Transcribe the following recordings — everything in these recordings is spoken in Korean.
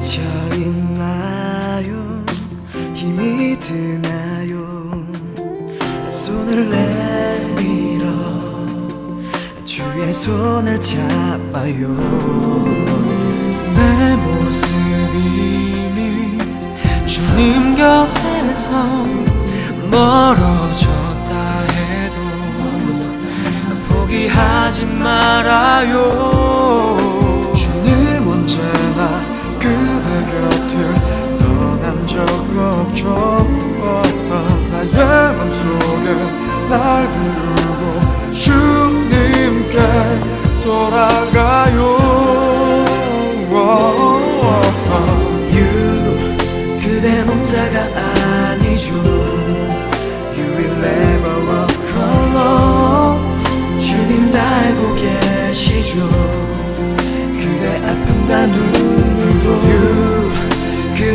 지쳐있나요? 힘이 드나요? 손을 내밀어 주의 손을 잡아요. 내 모습이 주님 곁에서 멀어졌다 해도 포기하지 말아요.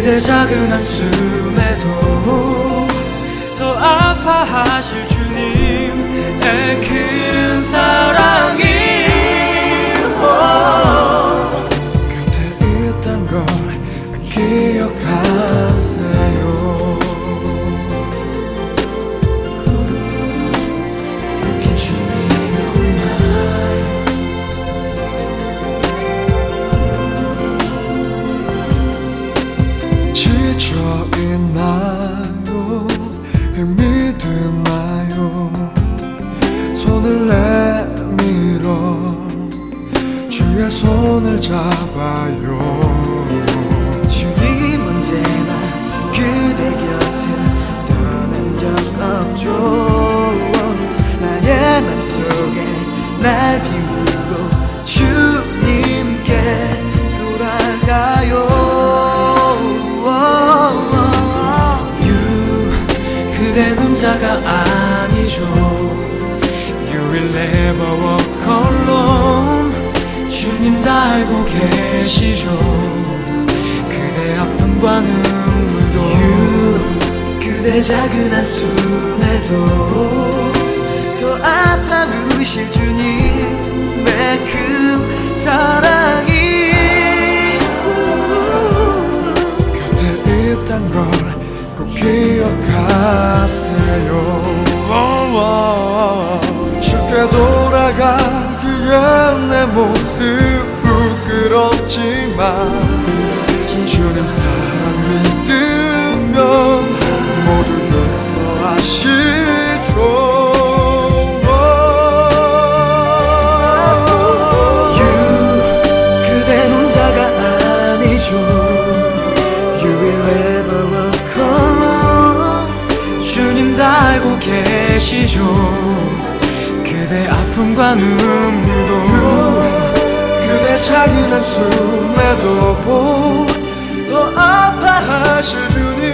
그대 작은 한숨에도 더 아파하실 주님의 큰 사랑이 곁에 있던 걸 기억하 지쳐 있나요? 드나요? 손을 내밀어 주의 손을 잡아요 그댄 혼자가 아니죠. You will never walk alone. 주님 다 알고 계시죠. 그대 아픔과 눈물도 You 그대 작은 한숨에도 더 아파우실 주님의 큰 사랑이 돌아가기엔 내 모습 부끄럽지만 주님 사랑 믿으면 모두 용서하시죠. 주님 다 알고 계시죠 그대 아픔과 눈물도 그대 작은 한숨에도 더 아파하실 주님